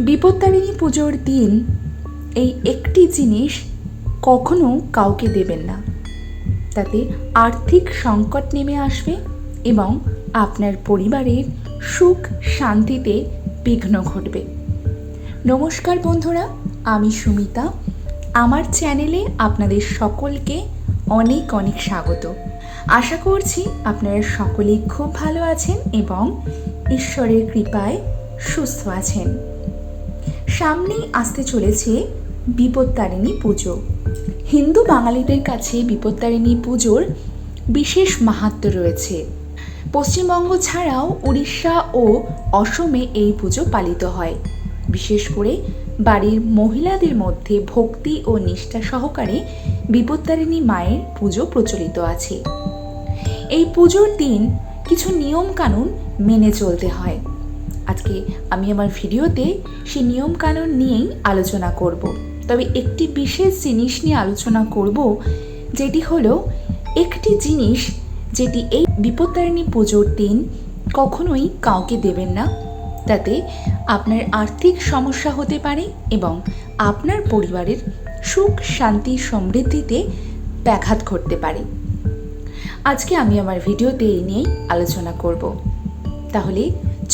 বিপত্তারিণী পুজোর দিন এই একটি জিনিস কখনো কাউকে দেবেন না। তাতে আর্থিক সংকট নেমে আসবে এবং আপনার পরিবারের সুখ শান্তিতে বিঘ্ন ঘটবে। নমস্কার বন্ধুরা, আমি সুমিতা। আমার চ্যানেলে আপনাদের সকলকে অনেক অনেক স্বাগত। আশা করছি আপনারা সকলেই খুব ভালো আছেন এবং ঈশ্বরের কৃপায় সুস্থ আছেন। সামনেই আসতে চলেছে বিপত্তারিণী পুজো। হিন্দু বাঙালিদের কাছে বিপত্তারিণী পুজোর বিশেষ মাহাত্ম রয়েছে। পশ্চিমবঙ্গ ছাড়াও উড়িষ্যা ও অসমে এই পুজো পালিত হয়। বিশেষ করে বাড়ির মহিলাদের মধ্যে ভক্তি ও নিষ্ঠা সহকারে বিপত্তারিণী মায়ের পুজো প্রচলিত আছে। এই পুজোর দিন কিছু নিয়ম কানুন মেনে চলতে হয়। আজকে আমি আমার ভিডিওতে সেই নিয়ম কানুন নিয়েই আলোচনা করব। তবে একটি বিশেষ জিনিস নিয়ে আলোচনা করব, যেটি হলো একটি জিনিস যেটি এই বিপত্তারিণী পুজোর দিন কখনোই কাউকে দেবেন না। তাতে আপনার আর্থিক সমস্যা হতে পারে এবং আপনার পরিবারের সুখ, শান্তি, সমৃদ্ধিতে ব্যাঘাত ঘটতে পারে। আজকে আমি আমার ভিডিওতে এই নিয়েই আলোচনা করব। তাহলে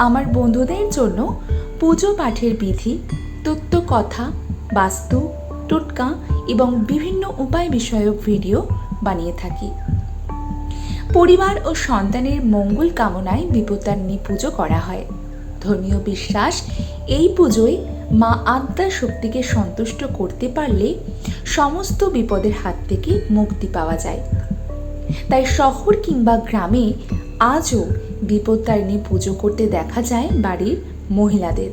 আমার বন্ধুদের জন্য পুজো পাঠের বিধি, তত্ত্ব কথা, বাস্তু, টোটকা এবং বিভিন্ন উপায় বিষয়ক ভিডিও বানিয়ে থাকি। পরিবার ও সন্তানের মঙ্গল কামনায় বিপত্তারিণী পুজো করা হয়। ধর্মীয় বিশ্বাস, এই পুজোয় মা আদ্যা শক্তিকে সন্তুষ্ট করতে পারলে সমস্ত বিপদের হাত থেকে মুক্তি পাওয়া যায়। তাই শহর কিংবা গ্রামে আজও বিপত্তারিণী পুজো করতে দেখা যায় বাড়ির মহিলাদের।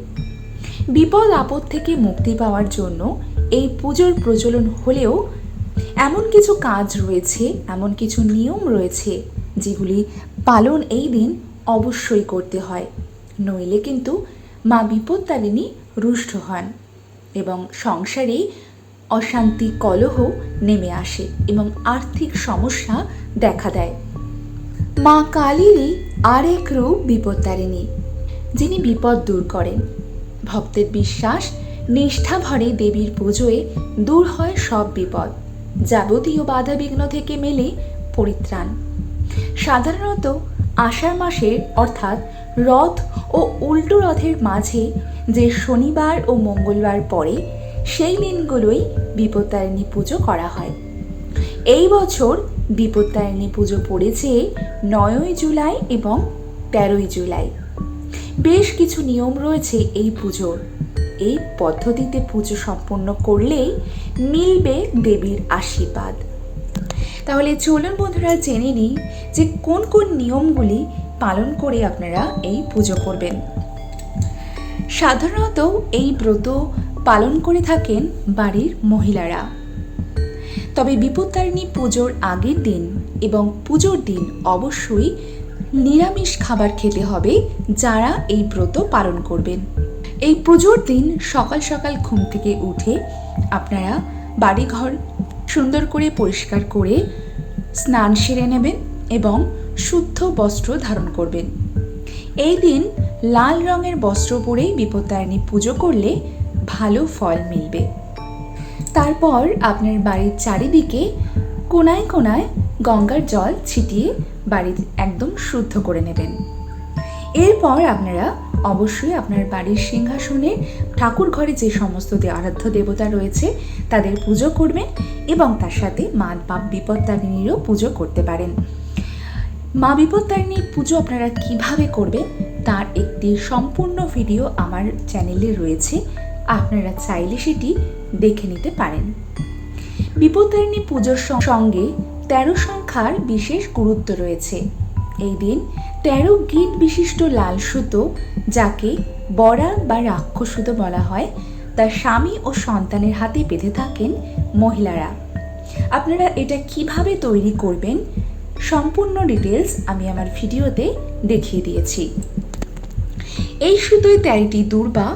বিপদ আপদ থেকে মুক্তি পাওয়ার জন্য এই পুজোর প্রচলন হলেও এমন কিছু কাজ রয়েছে, এমন কিছু নিয়ম রয়েছে, যেগুলি পালন এই দিন অবশ্যই করতে হয়। নইলে কিন্তু মা বিপত্তারিণী রুষ্ট হন এবং সংসারে অশান্তি, কলহ নেমে আসে এবং আর্থিক সমস্যা দেখা দেয়। মা কালীরই আরেক রূপ বিপত্তারিণী, যিনি বিপদ দূর করেন। ভক্তের বিশ্বাস, নিষ্ঠা ভরে দেবীর পুজোয় দূর হয় সব বিপদ, যাবতীয় বাধা বিঘ্ন থেকে মেলে পরিত্রাণ। সাধারণত আষাঢ় মাসে, অর্থাৎ রথ ও উল্টো রথের মাঝে যে শনিবার ও মঙ্গলবার পরে সেই দিনগুলোই বিপত্তারিণী পুজো করা হয়। এই বছর বিপত্তারিণী পুজো পড়েছে নয়ই জুলাই এবং তেরোই জুলাই। বেশ কিছু নিয়ম রয়েছে এই পুজোর। এই পদ্ধতিতে পুজো সম্পন্ন করলেই মিলবে দেবীর আশীর্বাদ। তাহলে চলুন বন্ধুরা, জেনে নিই যে কোন কোন নিয়মগুলি পালন করে আপনারা এই পুজো করবেন। সাধারণত এই ব্রত পালন করে থাকেন বাড়ির মহিলারা। তবে বিপত্তারিণী পুজোর আগের দিন এবং পুজোর দিন অবশ্যই নিরামিষ খাবার খেতে হবে যারা এই ব্রত পালন করবেন। এই পুজোর দিন সকাল সকাল ঘুম থেকে উঠে আপনারা বাড়িঘর সুন্দর করে পরিষ্কার করে স্নান সেরে নেবেন এবং শুদ্ধ বস্ত্র ধারণ করবেন। এই দিন লাল রঙের বস্ত্র পরে বিপত্তারিণী পুজো করলে ভালো ফল মিলবে। তারপর আপনার বাড়ির চারিদিকে কোনায় কোনায় গঙ্গার জল ছিটিয়ে বাড়ি একদম শুদ্ধ করে নেবেন। এরপর আপনারা অবশ্যই আপনার বাড়ির সিংহাসনে ঠাকুর ঘরে যে সমস্ত আরাধ্য দেবতা রয়েছে তাদের পুজো করবেন এবং তার সাথে মা বাপ বিপত্তারিণীরও পুজো করতে পারেন। মা বিপত্তারিণীর পুজো আপনারা কীভাবে করবেন তার একটি সম্পূর্ণ ভিডিও আমার চ্যানেলে রয়েছে। আপনারা চাইলে সেটি দেখে নিতে পারেন। বিপত্তারিণী পুজোর সঙ্গে তেরো সংখ্যার বিশেষ গুরুত্ব রয়েছে। এই দিন তেরো গিট বিশিষ্ট লাল সুতো, যাকে বরা বা রাক্ষস সুতো বলা হয়, তার স্বামী ও সন্তানের হাতে বেঁধে থাকেন মহিলারা। আপনারা এটা কীভাবে তৈরি করবেন, সম্পূর্ণ ডিটেলস আমি আমার ভিডিওতে দেখিয়ে দিয়েছি। এই সুতোয় তেরোটি দুর্বা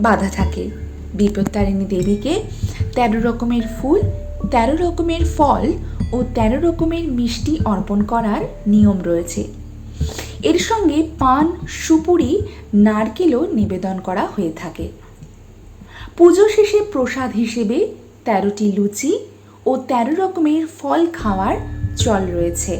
বাঁধা থাকে। বিপত্তারিণী দেবীকে তেরো রকমের ফুল, তেরো রকমের ফল ও তেরো রকমের মিষ্টি অর্পণ করার নিয়ম রয়েছে। এর সঙ্গে পান, সুপুরি, নারকেলও নিবেদন করা হয়ে থাকে। পুজো শেষে প্রসাদ হিসেবে তেরোটি লুচি ও তেরো রকমের ফল খাওয়ার চল রয়েছে।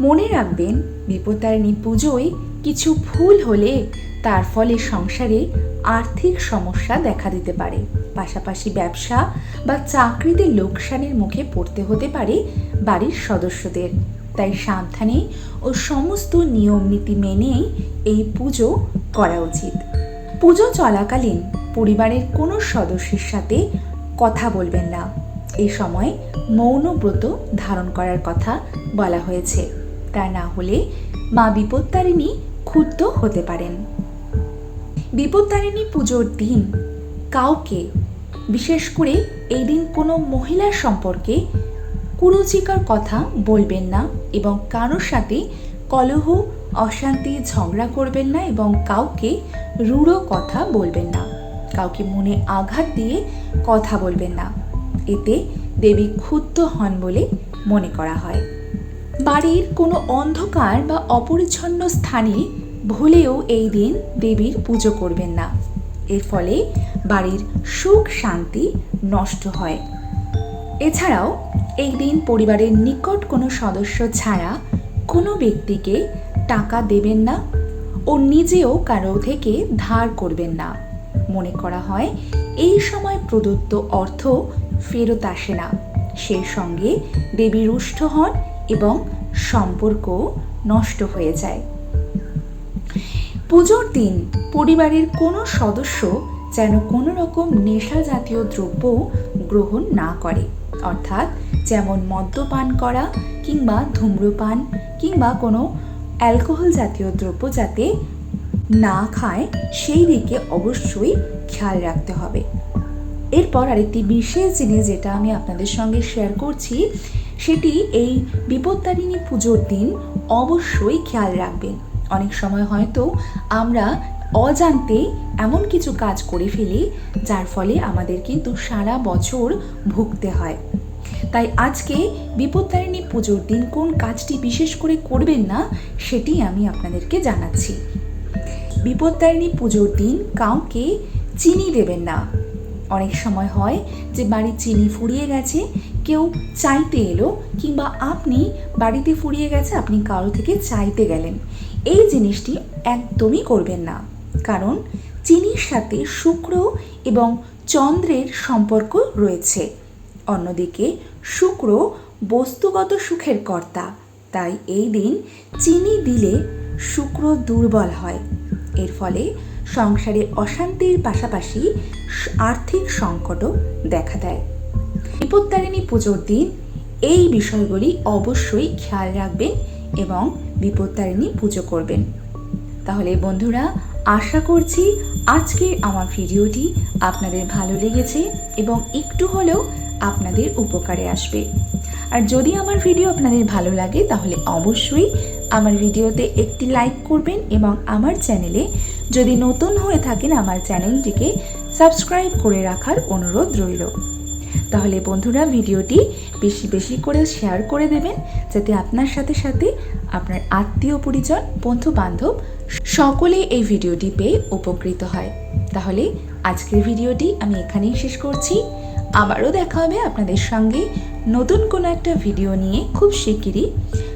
মনে রাখবেন বিপত্তারিণী পুজোয় কিছু ভুল হলে তার ফলে সংসারে আর্থিক সমস্যা দেখা দিতে পারে। পাশাপাশি ব্যবসা বা চাকরিতে লোকসানের মুখে পড়তে হতে পারে বাড়ির সদস্যদের। তাই সাবধানে ও সমস্ত নিয়ম নীতি মেনেই এই পুজো করা উচিত। পুজো চলাকালীন পরিবারের কোনো সদস্যের সাথে কথা বলবেন না। এই সময় মৌন ব্রত ধারণ করার কথা বলা হয়েছে। তা না হলে মা বিপত্তারিণী ক্ষুব্ধ হতে পারেন। বিপত্তারিণী পুজোর দিন কাউকে, বিশেষ করে এই দিন কোনো মহিলার সম্পর্কে কুরুচিকর কথা বলবেন না এবং কারোর সাথে কলহ, অশান্তি, ঝগড়া করবেন না এবং কাউকে রূঢ় কথা বলবেন না। কাউকে মনে আঘাত দিয়ে কথা বলবেন না। এতে দেবী ক্ষুব্ধ হন বলে মনে করা হয়। বাড়ির কোনো অন্ধকার বা অপরিচ্ছন্ন স্থানে ভুলেও এই দিন দেবীর পুজো করবেন না। এর ফলে বাড়ির সুখ শান্তি নষ্ট হয়। এছাড়াও এই দিন পরিবারের নিকট কোনো সদস্য ছাড়া কোনো ব্যক্তিকে টাকা দেবেন না ও নিজেও কারও থেকে ধার করবেন না। মনে করা হয়, এই সময় প্রদত্ত অর্থ ফেরত আসে না। সেই সঙ্গে দেবী রুষ্ট হন এবং সম্পর্ক নষ্ট হয়ে যায়। পুজোর দিন পরিবারের কোনো সদস্য যেন কোনো রকম নেশা জাতীয় দ্রব্য গ্রহণ না করে। অর্থাৎ যেমন মদ্যপান করা কিংবা ধূম্রপান কিংবা কোনো অ্যালকোহল জাতীয় দ্রব্য যাতে না খায়, সেই দিকে অবশ্যই খেয়াল রাখতে হবে। এরপর আরেকটি বিশেষ জিনিস যেটা আমি আপনাদের সঙ্গে শেয়ার করছি সেটি এই বিপত্তারিণী পুজোর দিন অবশ্যই খেয়াল রাখবেন। অনেক সময় হয়তো আমরা অজান্তে এমন কিছু কাজ করে ফেলি, যার ফলে আমাদের কিন্তু সারা বছর ভুগতে হয়। তাই আজকে বিপত্তারিণী পুজোর দিন কোন কাজটি বিশেষ করে করবেন না, সেটি আমি আপনাদেরকে জানাচ্ছি। বিপত্তারিণী পুজোর দিন কাউকে চিনি দেবেন না। অনেক সময় হয় যে বাড়ির চিনি ফুরিয়ে গেছে, কেউ চাইতে এলো কিংবা আপনি বাড়িতে ফুরিয়ে গেছে, আপনি কারও থেকে চাইতে গেলেন। এই জিনিসটি একদমই করবেন না। কারণ চিনির সাথে শুক্র এবং চন্দ্রের সম্পর্ক রয়েছে। অন্যদিকে শুক্র বস্তুগত সুখের কর্তা, তাই এই দিন চিনি দিলে শুক্র দুর্বল হয়। এর ফলে সংসারে অশান্তির পাশাপাশি আর্থিক সংকটও দেখা দেয়। বিপত্তারিণী পুজোর দিন এই বিষয়গুলি অবশ্যই খেয়াল রাখবেন এবং বিপত্তারিণী পুজো করবেন। তাহলে বন্ধুরা, আশা করছি আজকের আমার ভিডিওটি আপনাদের ভালো লেগেছে এবং একটু হলেও আপনাদের উপকারে আসবে। আর যদি আমার ভিডিও আপনাদের ভালো লাগে, তাহলে অবশ্যই আমার ভিডিওতে একটি লাইক করবেন এবং আমার চ্যানেলে যদি নতুন হয়ে থাকেন আমার চ্যানেলটিকে সাবস্ক্রাইব করে রাখার অনুরোধ রইল। তাহলে বন্ধুরা ভিডিওটি বেশি বেশি করে শেয়ার করে দেবেন, যাতে আপনার সাথে সাথে আপনার আত্মীয় পরিজন বন্ধু বান্ধব সকলে এই ভিডিওটি পেয়ে উপকৃত হয়। তাহলে আজকের ভিডিওটি আমি এখানেই শেষ করছি। আবারও দেখা হবে আপনাদের সঙ্গে নতুন কোনো একটা ভিডিও নিয়ে খুব শিগগিরই।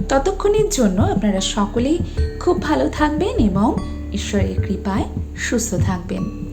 ততক্ষণের জন্য আপনারা সকলেই খুব ভালো থাকবেন এবং ঈশ্বরের কৃপায় সুস্থ থাকবেন।